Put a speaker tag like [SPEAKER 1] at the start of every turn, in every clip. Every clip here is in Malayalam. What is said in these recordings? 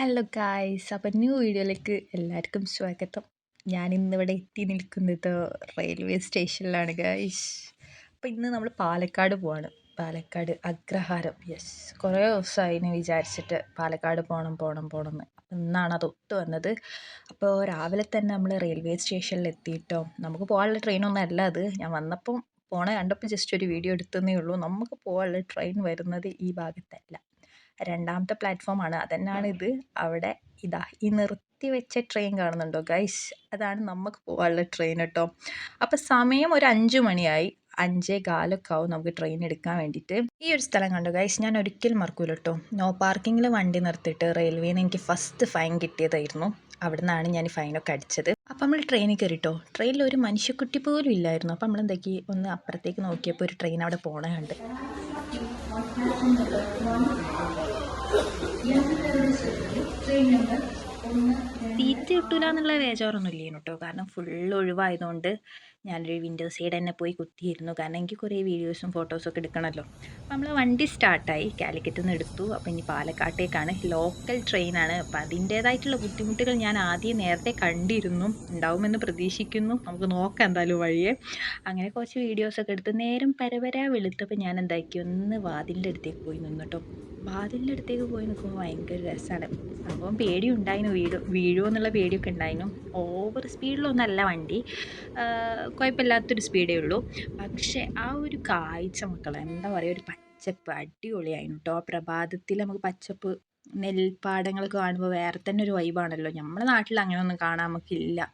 [SPEAKER 1] ഹലോ ഗായ്സ് അപ്പം ന്യൂ വീഡിയോയിലേക്ക് എല്ലാവർക്കും സ്വാഗതം. ഞാൻ ഇന്നിവിടെ എത്തി നിൽക്കുന്നത് റെയിൽവേ സ്റ്റേഷനിലാണ് ഗായ്സ് അപ്പം ഇന്ന് നമ്മൾ പാലക്കാട് പോവാണ്. പാലക്കാട് അഗ്രഹാരം. യെസ് കുറേ ദിവസമായി എന്ന് വിചാരിച്ചിട്ട് പാലക്കാട് പോകണം പോകണം പോകണം എന്ന്. ഇന്നാണ് അത് ഒത്തു വന്നത്. അപ്പോൾ രാവിലെ തന്നെ നമ്മൾ റെയിൽവേ സ്റ്റേഷനിൽ എത്തിയിട്ടോ. നമുക്ക് പോകാനുള്ള ട്രെയിനൊന്നും അല്ല അത്. ഞാൻ വന്നപ്പം പോണ കണ്ടപ്പോൾ ജസ്റ്റ് ഒരു വീഡിയോ എടുത്തതേ ഉള്ളൂ. നമുക്ക് പോകാനുള്ള ട്രെയിൻ വരുന്നത് ഈ ഭാഗത്തല്ല. രണ്ടാമത്തെ പ്ലാറ്റ്ഫോമാണ്. അതന്നെയാണ് ഇത്? അവിടെ ഇതാ ഈ നിർത്തി വെച്ച ട്രെയിൻ കാണുന്നുണ്ടോ? ഗൈസ് അതാണ് നമുക്ക് പോകാനുള്ള ട്രെയിൻ കേട്ടോ. അപ്പോൾ സമയം ഒരു അഞ്ച് മണിയായി. അഞ്ചേ കാലൊക്കെ ആവും നമുക്ക് ട്രെയിൻ എടുക്കാൻ വേണ്ടിയിട്ട്. ഈ ഒരു സ്ഥലം കണ്ടു? ഗൈസ് ഞാൻ ഒരിക്കലും മറക്കൂല കേട്ടോ. നോ പാർക്കിങ്ങിൽ വണ്ടി നിർത്തിയിട്ട് റെയിൽവേയിൽ നിന്ന് എനിക്ക് ഫസ്റ്റ് ഫൈൻ കിട്ടിയതായിരുന്നു. അവിടെ നിന്നാണ് ഞാൻ ഫൈനൊക്കെ അടിച്ചത്. അപ്പം നമ്മൾ ട്രെയിനിൽ കയറിട്ടോ ട്രെയിനിൽ ഒരു മനുഷ്യക്കുട്ടി പോലും ഇല്ലായിരുന്നു. അപ്പം നമ്മൾ എന്താക്കി ഒന്ന് അപ്പുറത്തേക്ക് നോക്കിയപ്പോൾ ഒരു ട്രെയിൻ അവിടെ പോകണേ കണ്ട്. സീറ്റ് കിട്ടൂല എന്നുള്ള ബേജാറൊന്നും ഇല്ലേനു കേട്ടോ കാരണം ഫുൾ ഒഴിവായതുകൊണ്ട് ഞാനൊരു വിൻഡോ സൈഡ് തന്നെ പോയി കുത്തിയിരുന്നു. കാരണം എനിക്ക് കുറേ വീഡിയോസും ഫോട്ടോസും ഒക്കെ എടുക്കണമല്ലോ. അപ്പോൾ നമ്മൾ വണ്ടി സ്റ്റാർട്ടായി കാലിക്കറ്റിൽ നിന്ന് എടുത്തു. അപ്പോൾ ഇനി പാലക്കാട്ടേക്കാണ്. ലോക്കൽ ട്രെയിനാണ് അപ്പോൾ അതിന്റേതായിട്ടുള്ള ബുദ്ധിമുട്ടുകൾ ഞാൻ ആദ്യം നേരത്തെ കണ്ടിരുന്നു. ഉണ്ടാവുമെന്ന് പ്രതീക്ഷിക്കുന്നു. നമുക്ക് നോക്കാം എന്തായാലും വഴിയെ. അങ്ങനെ കുറച്ച് വീഡിയോസൊക്കെ എടുത്ത് നേരം പരവരാ വെളുത്തപ്പോൾ ഞാൻ എന്താക്കി? ഒന്ന് വാതിലിന്റെ അടുത്തേക്ക് പോയി നിന്നു കേട്ടോ വാതിലിന്റെ അടുത്തേക്ക് പോയി നിൽക്കുമ്പോൾ ഭയങ്കര രസമാണ് സംഭവം പേടിയുണ്ടായിരുന്നു. വീട് വീഴുമോ എന്നുള്ള പേടിയൊക്കെ ഉണ്ടായിരുന്നു. ഓവർ സ്പീഡിലൊന്നല്ല വണ്ടി. കുഴപ്പമില്ലാത്തൊരു സ്പീഡേ ഉള്ളൂ. പക്ഷേ ആ ഒരു കാഴ്ച മക്കൾ എന്താ പറയുക ഒരു പച്ചപ്പ് അടിപൊളിയായിരുന്നു കേട്ടോ പ്രഭാതത്തിൽ നമുക്ക് പച്ചപ്പ് നെൽപ്പാടങ്ങളൊക്കെ കാണുമ്പോൾ വേറെ തന്നെ ഒരു വൈബാണല്ലോ നമ്മുടെ നാട്ടിൽ അങ്ങനെയൊന്നും കാണാൻ നമുക്കില്ല.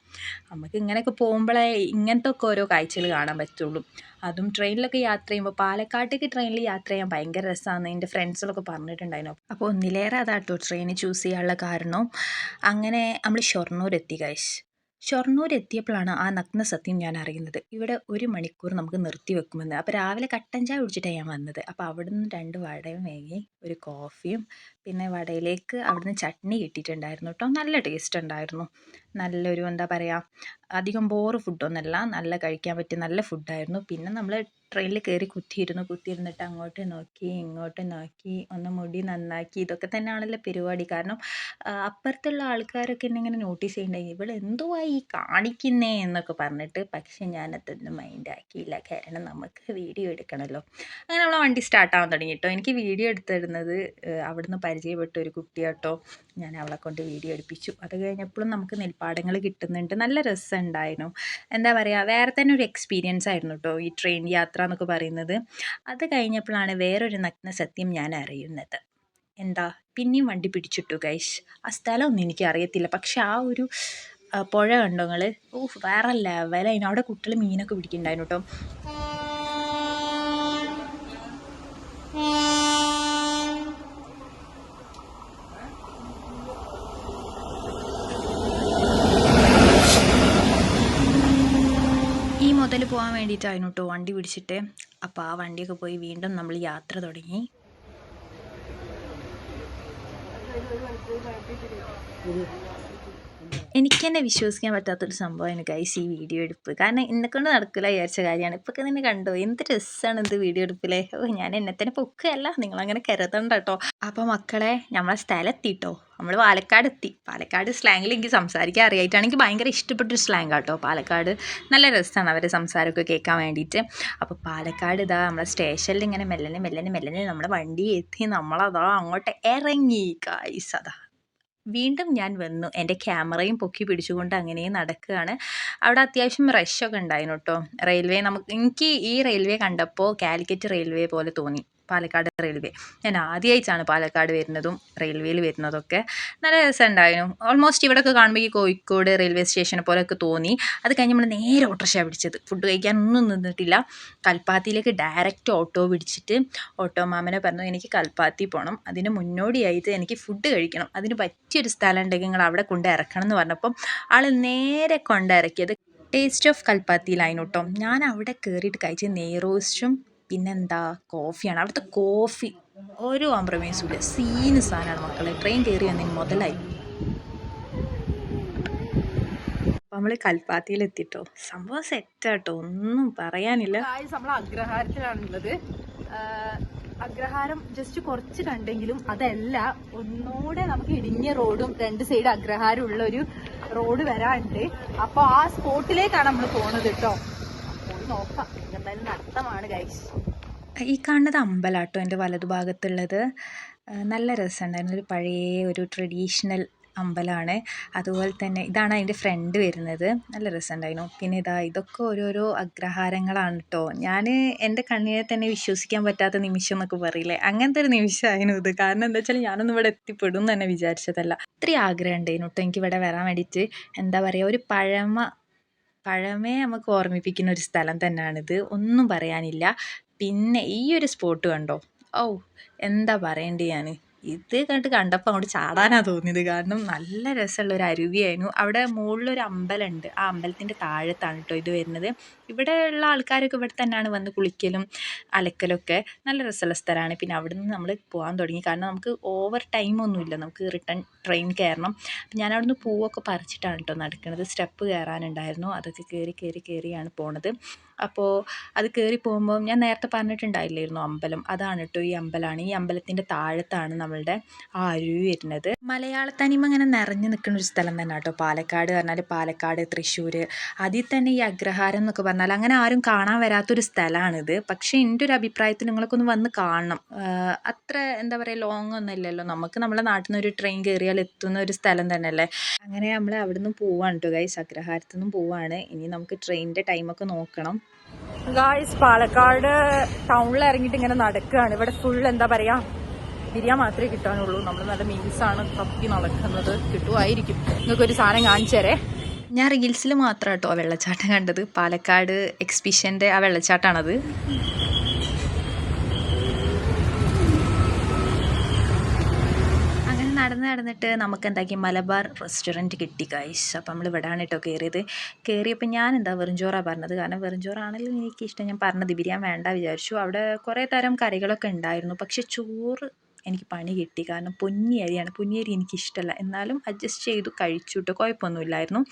[SPEAKER 1] നമുക്ക് ഇങ്ങനെയൊക്കെ പോകുമ്പോഴേ ഇങ്ങനത്തെ ഒക്കെ ഓരോ കാഴ്ചകൾ കാണാൻ പറ്റുള്ളൂ. അതും ട്രെയിനിലൊക്കെ യാത്ര ചെയ്യുമ്പോൾ പാലക്കാട്ടേക്ക് ട്രെയിനിൽ യാത്ര ചെയ്യാൻ ഭയങ്കര രസമാണ് എന്റെ ഫ്രണ്ട്സുകളൊക്കെ പറഞ്ഞിട്ടുണ്ടായിരുന്നു. അപ്പോൾ ഒന്നിലേറെ അതാട്ടോ ട്രെയിൻ ചൂസ് ചെയ്യാനുള്ള കാരണം. അങ്ങനെ നമ്മൾ ഷൊർണൂർ എത്തി കഴിച്ച് ഷൊർണൂർ എത്തിയപ്പോഴാണ് ആ നഗ്ന സത്യം ഞാൻ അറിയുന്നത്. ഇവിടെ ഒരു മണിക്കൂർ നമുക്ക് നിർത്തി വെക്കുമെന്ന്. അപ്പോൾ രാവിലെ കട്ടൻ ചായ കുടിച്ചിട്ടാണ് ഞാൻ വന്നത്. അപ്പോൾ അവിടെ നിന്ന് രണ്ട് വടയും വാങ്ങി ഒരു കോഫിയും പിന്നെ വടയിലേക്ക് അവിടുന്ന് ചട്നി കിട്ടിയിട്ടുണ്ടായിരുന്നു കേട്ടോ നല്ല ടേസ്റ്റ് ഉണ്ടായിരുന്നു. നല്ലൊരു എന്താ പറയുക അധികം ബോറ് ഫുഡൊന്നുമല്ല നല്ല കഴിക്കാൻ പറ്റിയ നല്ല ഫുഡായിരുന്നു പിന്നെ നമ്മൾ ട്രെയിനിൽ കയറി കുത്തിയിരുന്നു. കുത്തിയിരുന്നിട്ട് അങ്ങോട്ട് നോക്കി ഇങ്ങോട്ട് നോക്കി ഒന്ന് മുടി നന്നാക്കി. ഇതൊക്കെ തന്നെയാണല്ലോ പരിപാടി. കാരണം അപ്പുറത്തുള്ള ആൾക്കാരൊക്കെ എന്നെ ഇങ്ങനെ നോട്ടീസ് ചെയ്യുന്നുണ്ടെങ്കിൽ ഇവൾ എന്തുവാ ഈ കാണിക്കുന്നേ? എന്നൊക്കെ പറഞ്ഞിട്ട് പക്ഷെ ഞാനതൊന്നും മൈൻഡ് ആക്കിയില്ല. കാരണം നമുക്ക് വീഡിയോ എടുക്കണമല്ലോ അങ്ങനെ നമ്മളെ വണ്ടി സ്റ്റാർട്ടാവാൻ തുടങ്ങി കേട്ടോ എനിക്ക് വീഡിയോ എടുത്തിരുന്നത് അവിടുന്ന് പരിചയപ്പെട്ട ഒരു കുട്ടിയാട്ടോ. ഞാൻ അവളെ കൊണ്ട് വീഡിയോ എടുപ്പിച്ചു. അത് കഴിഞ്ഞപ്പോഴും നമുക്ക് നെൽപ്പാടങ്ങൾ കിട്ടുന്നുണ്ട്. നല്ല രസമുണ്ടായിരുന്നു. എന്താ പറയുക വേറെ തന്നെ ഒരു എക്സ്പീരിയൻസ് ആയിരുന്നു കേട്ടോ ഈ ട്രെയിൻ യാത്ര എന്നൊക്കെ പറയുന്നത്. അത് കഴിഞ്ഞപ്പോഴാണ് വേറൊരു നഗ്ന സത്യം ഞാൻ അറിയുന്നത്. എന്താ പിന്നെയും വണ്ടി പിടിച്ചിട്ടു ഗൈഷ് ആ സ്ഥലമൊന്നും എനിക്ക് അറിയത്തില്ല പക്ഷെ ആ ഒരു പുഴ കണ്ടോ നിങ്ങൾ ഓ വേറെ ലെവലായിരുന്നു അവിടെ കുട്ടികൾ മീനൊക്കെ പിടിക്കുന്നുണ്ടായിരുന്നു കേട്ടോ മുതൽ പോകാൻ വേണ്ടിയിട്ടായിരുന്നു കേട്ടോ വണ്ടി പിടിച്ചിട്ട്. അപ്പോൾ ആ വണ്ടിയൊക്കെ പോയി വീണ്ടും നമ്മൾ യാത്ര തുടങ്ങി. എനിക്ക് തന്നെ വിശ്വസിക്കാൻ പറ്റാത്തൊരു സംഭവമാണ് ഗൈസ് ഈ വീഡിയോ എടുപ്പ്. കാരണം എന്നെക്കൊണ്ട് നടക്കില്ല വിചാരിച്ച കാര്യമാണ്. ഇപ്പൊക്കെ നിന്നെ കണ്ടോ? എന്ത് രസമാണ് ഇത് വീഡിയോ എടുപ്പിലെ. ഓ ഞാൻ എന്നെ തന്നെ പൊക്കുകയല്ല. നിങ്ങളങ്ങനെ കരുതണ്ട കേട്ടോ അപ്പോൾ മക്കളെ നമ്മളെ സ്ഥലം എത്തിട്ടോ നമ്മൾ പാലക്കാട് എത്തി പാലക്കാട് സ്ലാങ്ങിൽ എനിക്ക് സംസാരിക്കാൻ അറിയായിട്ടാണ് എനിക്ക് ഭയങ്കര ഇഷ്ടപ്പെട്ടൊരു സ്ലാങ് കേട്ടോ പാലക്കാട് നല്ല രസമാണ് അവരെ സംസാരമൊക്കെ കേൾക്കാൻ വേണ്ടിയിട്ട് അപ്പോൾ പാലക്കാട് ഇതാ നമ്മളെ സ്റ്റേഷനിൽ ഇങ്ങനെ മെല്ലനെ മെല്ലനെ മെല്ലനെ നമ്മുടെ വണ്ടി എത്തി. നമ്മളതാ അങ്ങോട്ട് ഇറങ്ങി. കായ്സ് അതാ. വീണ്ടും ഞാൻ വന്നു. എന്റെ ക്യാമറയും പൊക്കി പിടിച്ചുകൊണ്ട് അങ്ങനെ നടക്കുകയാണ്. അവിടെ അത്യാവശ്യം റഷൊക്കെ ഉണ്ടായിരുന്നു കേട്ടോ റെയിൽവേ നമുക്ക് എനിക്ക് ഈ റെയിൽവേ കണ്ടപ്പോൾ കാലിക്കറ്റ് റെയിൽവേ പോലെ തോന്നി. പാലക്കാട് റെയിൽവേ. ഞാൻ ആദ്യമായിട്ടാണ് പാലക്കാട് വരുന്നതും റെയിൽവേയിൽ വരുന്നതൊക്കെ. നല്ല രസമുണ്ടായിരുന്നു. ഓൾമോസ്റ്റ് ഇവിടെയൊക്കെ കാണുമ്പോൾ ഈ കോഴിക്കോട് റെയിൽവേ സ്റ്റേഷനെ പോലെയൊക്കെ തോന്നി. അത് കഴിഞ്ഞ് നമ്മൾ നേരെ ഓട്ടോറിക്ഷ പിടിച്ചത്. ഫുഡ് കഴിക്കാനൊന്നും നിന്നിട്ടില്ല. കൽപ്പാത്തിയിലേക്ക് ഡയറക്റ്റ് ഓട്ടോ പിടിച്ചിട്ട് ഓട്ടോ മാമനെ പറഞ്ഞു എനിക്ക് കൽപ്പാത്തി പോകണം അതിന് മുന്നോടിയായിട്ട് എനിക്ക് ഫുഡ് കഴിക്കണം. അതിന് പറ്റിയൊരു സ്ഥലം ഉണ്ടെങ്കിൽ നിങ്ങൾ അവിടെ കൊണ്ട് ഇറക്കണം എന്ന് പറഞ്ഞപ്പം ആൾ നേരെ കൊണ്ടിറക്കിയത് ടേസ്റ്റ് ഓഫ് കൽപ്പാത്തിയിലായിരുന്നു കേട്ടോ ഞാൻ അവിടെ കയറിയിട്ട് കഴിച്ച നെയ്റോസ്റ്റും പിന്നെന്താ? കോഫിയാണ്. അവിടുത്തെ കോഫി. ഒരു കോംപ്രമൈസും ഇല്ല. സീന് സാധനമാണ് മക്കളെ. ട്രെയിൻ കയറി വന്നതിന് മുതലായി. നമ്മൾ കൽപ്പാത്തിയിൽ എത്തിട്ടോ സംഭവം സെറ്റാട്ടോ ഒന്നും പറയാനില്ല.
[SPEAKER 2] നമ്മൾ അഗ്രഹാരത്തിലാണുള്ളത്. അഗ്രഹാരം ജസ്റ്റ് കുറച്ച് കണ്ടെങ്കിലും അതല്ല. ഒന്നുകൂടെ നമുക്ക് ഇടിഞ്ഞ റോഡും രണ്ട് സൈഡ് അഗ്രഹാരം ഉള്ള ഒരു റോഡ് വരാനുണ്ട്. അപ്പൊ ആ സ്പോട്ടിലേക്കാണ് നമ്മൾ പോണത് കേട്ടോ നോക്കാം.
[SPEAKER 1] ഈ കാണുന്നത് അമ്പലാട്ടോ എന്റെ വലതുഭാഗത്തുള്ളത്. നല്ല രസമുണ്ടായിരുന്നു. ഒരു പഴയ ഒരു ട്രഡീഷണൽ അമ്പലമാണ് അതുപോലെ തന്നെ ഇതാണ് അതിന്റെ ഫ്രണ്ട് വരുന്നത്. നല്ല രസമുണ്ടായിരുന്നു. പിന്നെ ഇതാ ഇതൊക്കെ ഓരോരോ അഗ്രഹാരങ്ങളാണ് കേട്ടോ ഞാൻ എന്റെ കണ്ണിനെ തന്നെ വിശ്വസിക്കാൻ പറ്റാത്ത നിമിഷം എന്നൊക്കെ പറയില്ലേ? അങ്ങനത്തെ ഒരു നിമിഷമായിരുന്നു ഇത്. കാരണം എന്താ വെച്ചാൽ ഞാനൊന്നും ഇവിടെ എത്തിപ്പെടും എന്ന് തന്നെ വിചാരിച്ചതല്ല. ഒത്തിരി ആഗ്രഹം ഉണ്ടായിരുന്നു കേട്ടോ എനിക്ക് ഇവിടെ വരാൻ വേണ്ടിയിട്ട്. എന്താ പറയുക ഒരു പഴമ പഴമയെ നമുക്ക് ഓർമ്മിപ്പിക്കുന്ന ഒരു സ്ഥലം തന്നെയാണിത് ഒന്നും പറയാനില്ല. പിന്നെ ഈ ഒരു സ്പോട്ട് കണ്ടോ? ഔ എന്താ പറയേണ്ടത് ഞാൻ ഇത് കണ്ട് കണ്ടപ്പോൾ അങ്ങോട്ട് ചാടാനാ തോന്നിയത്. കാരണം നല്ല രസമുള്ള ഒരു അരുവിയായിരുന്നു. അവിടെ മുകളിലൊരു അമ്പലമുണ്ട്. ആ അമ്പലത്തിന്റെ താഴത്താണ് കേട്ടോ ഇത് വരുന്നത്. ഇവിടെ ഉള്ള ആൾക്കാരൊക്കെ ഇവിടെ തന്നെയാണ് വന്ന് കുളിക്കലും അലക്കലൊക്കെ നല്ല രസമുള്ള സ്ഥലമാണ്. പിന്നെ അവിടെ നിന്ന് നമ്മൾ പോകാൻ തുടങ്ങി. കാരണം നമുക്ക് ഓവർ ടൈമൊന്നുമില്ല നമുക്ക് റിട്ടേൺ ട്രെയിൻ കയറണം. അപ്പം ഞാൻ അവിടുന്ന് പൂവൊക്കെ പറിച്ചിട്ടാണ് കേട്ടോ നടക്കുന്നത് സ്റ്റെപ്പ് കയറാനുണ്ടായിരുന്നു. അതൊക്കെ കയറി കയറി കയറിയാണ് പോണത്. അപ്പോൾ അത് കയറി പോകുമ്പോൾ ഞാൻ നേരത്തെ പറഞ്ഞിട്ടുണ്ടായില്ലായിരുന്നു അമ്പലം. അതാണ് കേട്ടോ ഈ അമ്പലമാണ് ഈ അമ്പലത്തിന്റെ താഴത്താണ് നമ്മളുടെ ആ അരുവി വരുന്നത്. മലയാളത്തനിമ ഇങ്ങനെ നിറഞ്ഞു നിൽക്കുന്ന ഒരു സ്ഥലം തന്നെ കേട്ടോ പാലക്കാട് പറഞ്ഞാൽ പാലക്കാട് തൃശ്ശൂർ അതിൽ തന്നെ ഈ അഗ്രഹാരം എന്നൊക്കെ പറഞ്ഞാൽ അങ്ങനെ ആരും കാണാൻ വരാത്തൊരു സ്ഥലമാണിത് പക്ഷേ എന്റെ ഒരു അഭിപ്രായത്തിൽ നിങ്ങളൊക്കെ ഒന്ന് വന്ന് കാണണം. അത്ര എന്താ പറയുക ലോങ് ഒന്നും ഇല്ലല്ലോ. നമുക്ക് നമ്മുടെ നാട്ടിൽ നിന്ന് ഒരു ട്രെയിൻ കയറിയാൽ എത്തുന്ന ഒരു സ്ഥലം തന്നെയല്ലേ? അങ്ങനെ നമ്മൾ അവിടെ നിന്ന് പോവാണ് കേട്ടോ ഗൈസ് അഗ്രഹാരത്തു നിന്നും പോവാണ്. ഇനി നമുക്ക് ട്രെയിനിന്റെ ടൈമൊക്കെ നോക്കണം.
[SPEAKER 2] ഗായ്സ് പാലക്കാട് ടൗണിൽ ഇറങ്ങിയിട്ട് ഇങ്ങനെ നടക്കുകയാണ്. ഇവിടെ ഫുൾ എന്താ പറയാ ബിരിയാണി മാത്രമേ കിട്ടാനുള്ളൂ. നമ്മൾ നല്ല മീൽസാണ് തപ്പി നടക്കുന്നത്. കിട്ടുമായിരിക്കും നിങ്ങൾക്ക് ഒരു സാധനം കാണിച്ചു തരേ.
[SPEAKER 1] ഞാൻ റീൽസിൽ മാത്രം കേട്ടോ ആ വെള്ളച്ചാട്ടം കണ്ടത്. പാലക്കാട് എക്സിബിഷന്റെ ആ വെള്ളച്ചാട്ടമാണത് അങ്ങനെ നടന്ന് നടന്നിട്ട് നമുക്ക് എന്താക്കി മലബാർ റെസ്റ്റോറന്റ് കിട്ടി ഗൈസ് അപ്പം നമ്മൾ ഇവിടെയാണ് കേട്ടോ കയറിയത് കയറിയപ്പോൾ ഞാൻ എന്താ വെറുംചോറാണ് പറഞ്ഞത്. കാരണം വെറുംചോറാണെങ്കിലും എനിക്കിഷ്ടം. ഞാൻ പറഞ്ഞത് ബിരിയാൻ വേണ്ട വിചാരിച്ചു. അവിടെ കുറേ തരം കറികളൊക്കെ ഉണ്ടായിരുന്നു. പക്ഷെ ചോറ് എനിക്ക് പണി കിട്ടി. കാരണം പൊന്നി അരിയാണ്. പൊന്നി അരി എനിക്കിഷ്ടമല്ല എന്നാലും അഡ്ജസ്റ്റ് ചെയ്തു കഴിച്ചു കേട്ടോ കുഴപ്പമൊന്നുമില്ലായിരുന്നു.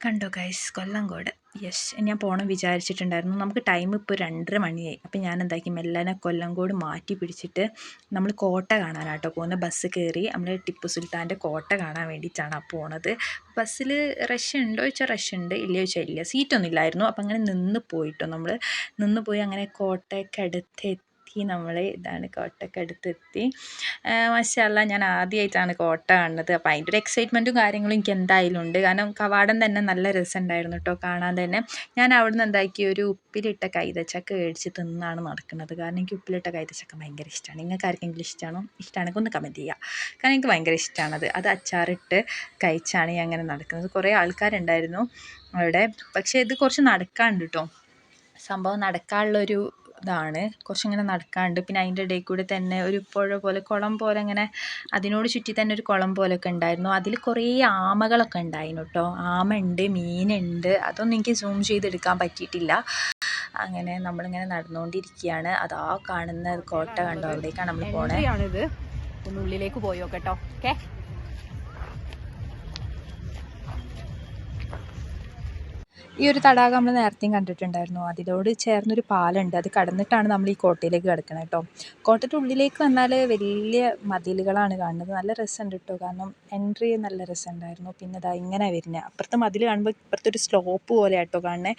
[SPEAKER 1] കണ്ടോ ഗൈസ് കൊല്ലങ്കോട് യെസ് ഞാൻ പോകണം വിചാരിച്ചിട്ടുണ്ടായിരുന്നു. നമുക്ക് ടൈം ഇപ്പോൾ രണ്ടര മണിയായി. അപ്പോൾ ഞാൻ എന്താക്കി? മെല്ലനെ കൊല്ലങ്കോട് മാറ്റി പിടിച്ചിട്ട് നമ്മൾ കോട്ട കാണാനാട്ടോ പോകുന്നത് ബസ് കയറി നമ്മൾ ടിപ്പു സുൽത്താന്റെ കോട്ട കാണാൻ വേണ്ടിയിട്ടാണ് പോണത്. ബസ്സിൽ റഷ് ഉണ്ടോ ചോദിച്ചാൽ റഷ് ഉണ്ട്. ഇല്ലയോ ചോദിച്ചാൽ ഇല്ല. സീറ്റൊന്നും ഇല്ലായിരുന്നു. അപ്പോൾ അങ്ങനെ നിന്ന് പോയിട്ടോ നമ്മൾ നിന്ന് പോയി അങ്ങനെ കോട്ടയ്ക്കടുത്ത് എത്തി നമ്മൾ ഇതാണ് കോട്ടയ്ക്കടുത്തെത്തി മഷല്ല ഞാൻ ആദ്യമായിട്ടാണ് കോട്ട കാണുന്നത്. അപ്പോൾ അതിന്റെ ഒരു എക്സൈറ്റ്മെന്റും കാര്യങ്ങളും എനിക്ക് എന്തായാലും ഉണ്ട്. കാരണം കവാടം തന്നെ നല്ല രസമുണ്ടായിരുന്നു കേട്ടോ കാണാൻ തന്നെ. ഞാൻ അവിടുന്ന് എന്താക്കി ഒരു ഉപ്പിലിട്ട കൈതച്ചക്ക മേടിച്ച് തിന്നാണ് നടക്കുന്നത്. കാരണം എനിക്ക് ഉപ്പിലിട്ട കൈതച്ചക്ക ഭയങ്കര ഇഷ്ടമാണ്. നിങ്ങൾക്ക് ആർക്കെങ്കിലും ഇഷ്ടമാണോ ഇഷ്ടമാണെങ്കിൽ ഒന്ന് കമന്റ് ചെയ്യുക. കാരണം എനിക്ക് ഭയങ്കര ഇഷ്ടമാണത് അത് അച്ചാറിട്ട് കഴിച്ചാണ് ഞാൻ അങ്ങനെ നടക്കുന്നത്. കുറേ ആൾക്കാരുണ്ടായിരുന്നു അവിടെ. പക്ഷേ ഇത് കുറച്ച് നടക്കാണ്ട് കേട്ടോ. സംഭവം നടക്കാനുള്ളൊരു ഇതാണ്. കുറച്ചിങ്ങനെ നടക്കാണ്ട്. പിന്നെ അതിന്റെ ഇടയിൽ കൂടി തന്നെ ഒരു പുഴ പോലെ കുളം പോലെ അങ്ങനെ അതിനോട് ചുറ്റി തന്നെ ഒരു കുളം പോലെയൊക്കെ ഉണ്ടായിരുന്നു. അതിൽ കുറേ ആമകളൊക്കെ ഉണ്ടായിരുന്നു കേട്ടോ. ആമ ഉണ്ട് മീനുണ്ട്. അതൊന്നും എനിക്ക് സൂം ചെയ്തെടുക്കാൻ പറ്റിയിട്ടില്ല. അങ്ങനെ നമ്മളിങ്ങനെ നടന്നുകൊണ്ടിരിക്കുകയാണ്. അതാ കാണുന്ന കോട്ട കണ്ടോ? അവിടേക്കാണ് നമ്മൾ പോണേ.
[SPEAKER 2] ഉള്ളിലേക്ക് പോയോ കേട്ടോ. ഓക്കെ?
[SPEAKER 1] ഈ ഒരു തടാകം നമ്മൾ നേരത്തെയും കണ്ടിട്ടുണ്ടായിരുന്നു. അതിനോട് ചേർന്നൊരു പാലമുണ്ട് അത് കടന്നിട്ടാണ് നമ്മൾ ഈ കോട്ടയിലേക്ക് കിടക്കുന്നത് കേട്ടോ. കോട്ടയുടെ ഉള്ളിലേക്ക് വന്നാൽ വലിയ മതിലുകളാണ് കാണുന്നത്. നല്ല രസമുണ്ട് കേട്ടോ. കാരണം എൻട്രി നല്ല രസമുണ്ടായിരുന്നു. പിന്നെ ദാ ഇങ്ങനെ വരുന്നത് അപ്പുറത്തെ മതിൽ കാണുമ്പോൾ ഇപ്പുറത്തൊരു സ്ലോപ്പ് പോലെ ആട്ടോ കാണുന്നത്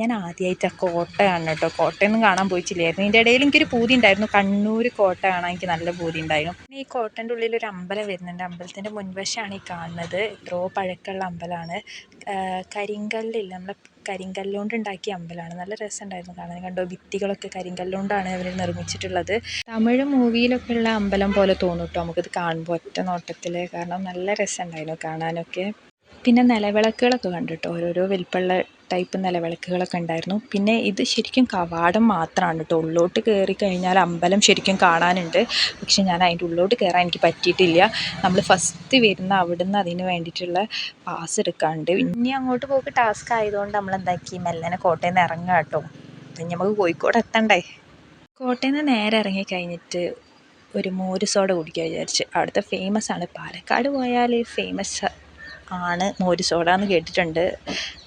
[SPEAKER 1] ഞാൻ ആദ്യമായിട്ടാണ് കോട്ട കാണുന്നത് കേട്ടോ. കോട്ടയൊന്നും കാണാൻ പോയിട്ടില്ലായിരുന്നു. ഇതിന്റെ ഇടയിൽ എനിക്കൊരു പൂതി ഉണ്ടായിരുന്നു. കണ്ണൂർ കോട്ട കാണാൻ എനിക്ക് നല്ല പൂതി ഉണ്ടായിരുന്നു. പിന്നെ ഈ കോട്ടന്റെ ഉള്ളിൽ ഒരു അമ്പലം വരുന്നുണ്ട്. അമ്പലത്തിന്റെ മുൻവശമാണ് ഈ കാണുന്നത്. എത്രയോ പഴക്കമുള്ള അമ്പലമാണ്. കരിങ്കല്ലില്ല? നമ്മളെ കരിങ്കല്ലുകൊണ്ട് ഉണ്ടാക്കിയ അമ്പലമാണ്. നല്ല രസമുണ്ടായിരുന്നു കാണാൻ. കണ്ടോ? ഭിത്തികളൊക്കെ കരിങ്കല്ലുകൊണ്ടാണ് അവർ നിർമ്മിച്ചിട്ടുള്ളത്. തമിഴ് മൂവിയിലൊക്കെ ഉള്ള അമ്പലം പോലെ തോന്നും കേട്ടോ നമുക്കിത് കാണുമ്പോൾ ഒറ്റ നോട്ടത്തിൽ കാരണം നല്ല രസമുണ്ടായിരുന്നു കാണാനൊക്കെ. പിന്നെ നിലവിളക്കുകളൊക്കെ കണ്ടു ഓരോരോ വലിപ്പമുള്ള ടൈപ്പ് നിലവിളക്കുകളൊക്കെ ഉണ്ടായിരുന്നു. പിന്നെ ഇത് ശരിക്കും കവാടം മാത്രമാണ് കേട്ടോ ഉള്ളോട്ട് കയറി കഴിഞ്ഞാൽ അമ്പലം ശരിക്കും കാണാനുണ്ട്. പക്ഷെ ഞാൻ അതിന്റെ ഉള്ളോട്ട് കയറാൻ എനിക്ക് പറ്റിയിട്ടില്ല. നമ്മൾ ഫസ്റ്റ് വരുന്ന അവിടുന്ന് അതിന് വേണ്ടിയിട്ടുള്ള പാസ് എടുക്കാണ്ട്. ഇനി അങ്ങോട്ട് പോക്ക് ടാസ്ക് ആയതുകൊണ്ട് നമ്മൾ എന്താക്കി? മെല്ലനെ കോട്ടയിൽ നിന്ന് ഇറങ്ങുക കേട്ടോ നമുക്ക് കോഴിക്കോട് എത്തണ്ടേ? കോട്ടയിൽ നിന്ന് നേരെ ഇറങ്ങി കഴിഞ്ഞിട്ട് ഒരു മോര് സോഡ കുടിക്കാൻ വിചാരിച്ച്. അവിടുത്തെ ഫേമസ് ആണ്. പാലക്കാട് പോയാൽ ഫേമസ് ആണ് മോര് സോഡ എന്ന് കേട്ടിട്ടുണ്ട്.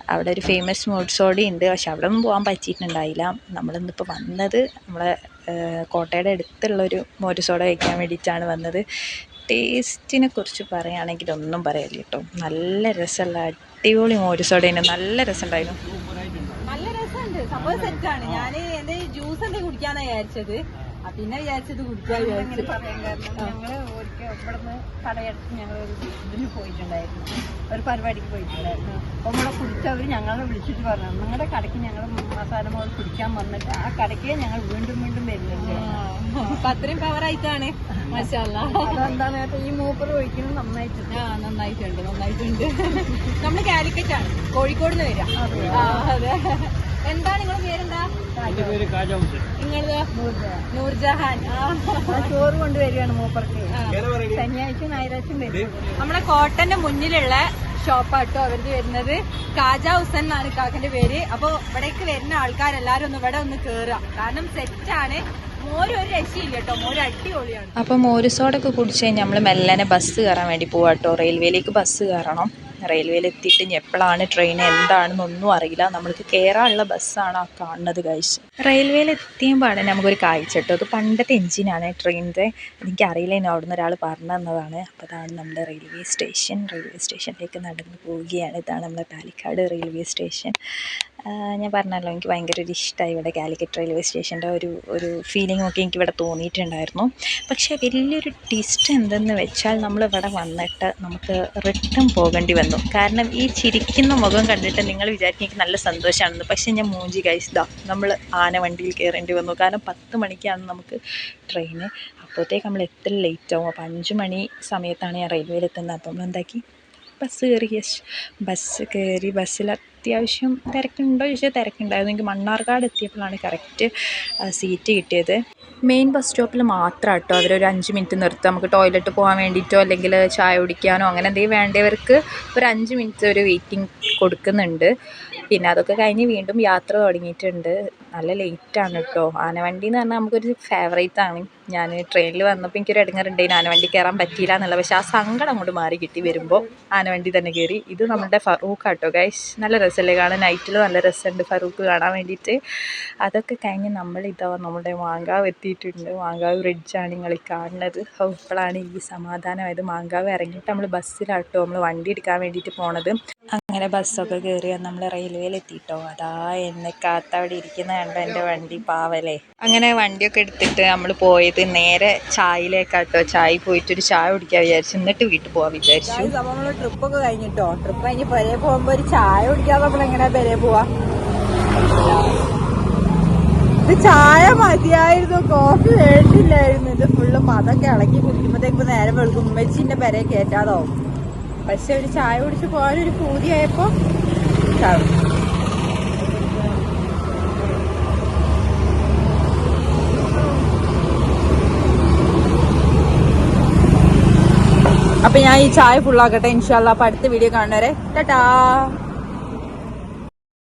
[SPEAKER 1] അവിടെ ഒരു ഫേമസ് മോര് സോഡ ഉണ്ട് പക്ഷെ അവിടെ ഒന്നും പോകാൻ പറ്റിയിട്ടുണ്ടായില്ല. നമ്മളിന്നിപ്പോൾ വന്നത് നമ്മളെ കോട്ടയുടെ അടുത്തുള്ളൊരു മോര് സോഡ കഴിക്കാൻ വേണ്ടിയിട്ടാണ് വന്നത്. ടേസ്റ്റിനെ കുറിച്ച് പറയുകയാണെങ്കിൽ ഒന്നും പറയല്ല കേട്ടോ. നല്ല രസമുള്ള അടിപൊളി മോര് സോഡേനെ. നല്ല രസമുണ്ടായിരുന്നു.
[SPEAKER 2] നല്ല രസമുണ്ട്. സംഭവം സെറ്റാണ് ഞാൻ എന്റെ ജ്യൂസ് എന്തെങ്കിലും കുടിക്കാനാണ് വിചാരിച്ചത്. പിന്നെ വിചാരിച്ചത് കുടിക്കാൻ വിചാരിച്ചു.
[SPEAKER 3] പറയാൻ കാരണം ഞങ്ങൾ ഒരിക്കൽ ഇവിടുന്ന് കടയടച്ച് ഞങ്ങൾ ഒരു ഇതിന് പോയിട്ടുണ്ടായിരുന്നു. ഒരു പരിപാടിക്ക് പോയിട്ടുണ്ടായിരുന്നു. അപ്പോൾ നമ്മളെ കുടിച്ചവർ ഞങ്ങളെ വിളിച്ചിട്ട് പറഞ്ഞു. നിങ്ങളുടെ കടയ്ക്ക് ഞങ്ങൾ മസാല മോൾ കുടിക്കാൻ വന്നിട്ട് ആ കടയ്ക്ക് ഞങ്ങൾ വീണ്ടും വീണ്ടും വരുന്നുണ്ട്.
[SPEAKER 2] അപ്പൊ അത്രയും
[SPEAKER 3] പവറായിട്ടാണ് വെച്ചാൽ ഈ മൂപ്പർ ഒഴിക്കുന്നത് നന്നായിട്ടുണ്ട്.
[SPEAKER 2] ആ നന്നായിട്ടുണ്ട് നന്നായിട്ടുണ്ട്. നമ്മൾ കാലിക്കറ്റാണ്. കോഴിക്കോട് നിന്ന് വരാം അതെ. എന്താ നിങ്ങളുടെ പേരെന്താ? നിങ്ങളത് നൂർജഹാൻ.
[SPEAKER 3] ചോറ് കൊണ്ടുവരികയാണ് മൂപ്പർക്ക്. ശനിയാഴ്ച ഞായറാഴ്ചയും വരും.
[SPEAKER 2] നമ്മുടെ കോട്ടന്റെ മുന്നിലുള്ള ഷോപ്പാട്ടോ അവർക്ക് വരുന്നത്. കാജ ഹുസൻ എന്നാണ് കാക്കന്റെ പേര്. അപ്പൊ ഇവിടേക്ക് വരുന്ന ആൾക്കാരെല്ലാരും ഒന്ന് ഇവിടെ ഒന്ന് കേറുക. കാരണം സെറ്റാണ്. മോര് ഒരു രക്ഷയില്ല കേട്ടോ മോര് അടിപൊളിയാണ്.
[SPEAKER 1] അപ്പോൾ മോര് സോഡൊക്കെ കുടിച്ച് കഴിഞ്ഞാൽ നമ്മൾ മെല്ലനെ ബസ് കയറാൻ വേണ്ടി പോവാട്ടോ. റെയിൽവേയിലേക്ക് ബസ് കയറണം റെയിൽവേയിൽ എത്തിയിട്ട് ഇനി എപ്പോഴാണ് ട്രെയിൻ എന്താണെന്നൊന്നും അറിയില്ല. നമ്മൾക്ക് കയറാനുള്ള ബസ്സാണ് ആ കാണുന്നത് കഴിച്ച് പാടെ നമുക്കൊരു കാഴ്ച കേട്ടോ. അത് പണ്ടത്തെ എഞ്ചിനാണ് ട്രെയിനിന്റെ. എനിക്കറിയില്ല ഇനി അവിടുന്ന് ഒരാൾ പറഞ്ഞു തന്നതാണ് അപ്പോൾ അതാണ് നമ്മുടെ റെയിൽവേ സ്റ്റേഷൻ. റെയിൽവേ സ്റ്റേഷനിലേക്ക് നടന്നു പോവുകയാണ്. ഇതാണ് നമ്മുടെ പാലക്കാട് റെയിൽവേ സ്റ്റേഷൻ. ഞാൻ പറഞ്ഞല്ലോ എനിക്ക് ഭയങ്കര ഒരു ഇഷ്ടമായി ഇവിടെ കാലിക്കറ്റ് റെയിൽവേ സ്റ്റേഷന്റെ ഒരു ഒരു ഫീലിംഗ് ഒക്കെ എനിക്ക് ഇവിടെ തോന്നിയിട്ടുണ്ടായിരുന്നു. പക്ഷേ വലിയൊരു ട്വിസ്റ്റ് എന്തെന്ന് വെച്ചാൽ നമ്മൾ ഇവിടെ വന്നിട്ട് നമുക്ക് റിട്ടേൺ പോകേണ്ടി വന്നു. കാരണം ഈ ചിരിക്കുന്ന മുഖം കണ്ടിട്ട് നിങ്ങൾ വിചാരിക്കും എനിക്ക് നല്ല സന്തോഷമാണെന്ന്. പക്ഷേ ഞാൻ മൂഞ്ചി കഴിച്ചതാ നമ്മൾ ആന വണ്ടിയിൽ കയറേണ്ടി വന്നു. കാരണം പത്ത് മണിക്കാണ് നമുക്ക് ട്രെയിന് അപ്പോഴത്തേക്ക് നമ്മൾ എത്ര ലേറ്റ് ആവും? അപ്പോൾ അഞ്ച് മണി സമയത്താണ് ഞാൻ റെയിൽവേയിൽ എത്തുന്നത്. അപ്പം എന്താക്കി? ബസ് കയറി. യെസ് ബസ് കയറി. ബസ്സിൽ അത്യാവശ്യം തിരക്കുണ്ടോ? ചോദിച്ചാൽ തിരക്കുണ്ടായിരുന്നു. എനിക്ക് മണ്ണാർക്കാട് എത്തിയപ്പോഴാണ് കറക്റ്റ് സീറ്റ് കിട്ടിയത്. മെയിൻ ബസ് സ്റ്റോപ്പിൽ മാത്രം കേട്ടോ അവരൊരു അഞ്ച് മിനിറ്റ് നിർത്തും. നമുക്ക് ടോയ്ലറ്റ് പോകാൻ വേണ്ടിയിട്ടോ അല്ലെങ്കിൽ ചായ കുടിക്കാനോ അങ്ങനെ എന്തെങ്കിലും വേണ്ടവർക്ക് ഒരു അഞ്ച് മിനിറ്റ് ഒരു വെയിറ്റിംഗ് കൊടുക്കുന്നുണ്ട്. പിന്നെ അതൊക്കെ കഴിഞ്ഞ് വീണ്ടും യാത്ര തുടങ്ങിയിട്ടുണ്ട്. നല്ല ലേറ്റാണ് കേട്ടോ ആനവണ്ടി എന്ന് പറഞ്ഞാൽ നമുക്കൊരു ഫേവറേറ്റ് ആണ്. ഞാൻ ട്രെയിനിൽ വന്നപ്പോൾ എനിക്കൊരു ഇടങ്ങറുണ്ടായിരുന്നു ആനവണ്ടി കയറാൻ പറ്റിയില്ല എന്നുള്ള പക്ഷേ ആ സങ്കടം അങ്ങോട്ട് മാറി കിട്ടി വരുമ്പോൾ ആനവണ്ടി തന്നെ കയറി ഇത് നമ്മുടെ ഫറൂഖ് ആട്ടോ ഗൈസ് നല്ല രസമല്ലേ കാണാൻ? നൈറ്റിൽ നല്ല രസമുണ്ട് ഫറൂഖ് കാണാൻ വേണ്ടിയിട്ട്. അതൊക്കെ കഴിഞ്ഞ് നമ്മൾ ഇതാ നമ്മുടെ മാങ്കാവ് എത്തിയിട്ടുണ്ട്. മാങ്കാവ് ബ്രിഡ്ജാണ് നിങ്ങൾ കാണുന്നത്. ഇപ്പോഴാണ് ഈ സമാധാനമായത്. മാങ്കാവ് ഇറങ്ങിയിട്ട് നമ്മൾ ബസ്സിലാട്ടോ നമ്മൾ വണ്ടി എടുക്കാൻ വേണ്ടിയിട്ട് പോണത്. അങ്ങനെ ബസ്സൊക്കെ കയറി നമ്മൾ റെയിൽവേയിൽ എത്തിയിട്ടോ അതാ എന്നെ കാത്ത അവിടെ ഇരിക്കുന്ന കണ്ടോ എന്റെ വണ്ടി പാവലേ. അങ്ങനെ വണ്ടിയൊക്കെ എടുത്തിട്ട് നമ്മൾ പോയത് നേരെ ചായയിലേക്കാട്ടോ. ചായ പോയിട്ട് ഒരു ചായ കുടിക്കാൻ വിചാരിച്ചു എന്നിട്ട് വീട്ടിൽ പോവാൻ വിചാരിച്ചു.
[SPEAKER 2] നമ്മൾ ട്രിപ്പൊക്കെ കഴിഞ്ഞിട്ടോ? ട്രിപ്പ് കഴിഞ്ഞ് പെരെ പോകുമ്പോ ഒരു ചായ കുടിക്കാതെ നമ്മൾ എങ്ങനെ പെരേ പോവാ? ഇത് ചായ മതിയായിരുന്നു. കോഫി വേണ്ടില്ലായിരുന്നു. ഇത് ഫുള്ള് മതൊക്കെ ഇളക്കി കുടിക്കുമ്പോഴത്തേക്ക് നേരെ വെളുക്കും. ഉമ്മച്ചിന്റെ പെരെ കയറ്റാതാവും പക്ഷെ ഒരു ചായ കുടിച്ച് പോകാനൊരു പൂതിയായപ്പോ ചായ അപ്പൊ ഞാൻ ഈ ചായ ഫുള്ളാക്കട്ടെ ഇൻഷാല്ല അപ്പൊ അടുത്ത വീഡിയോ കാണുന്നവരെ ടാറ്റാ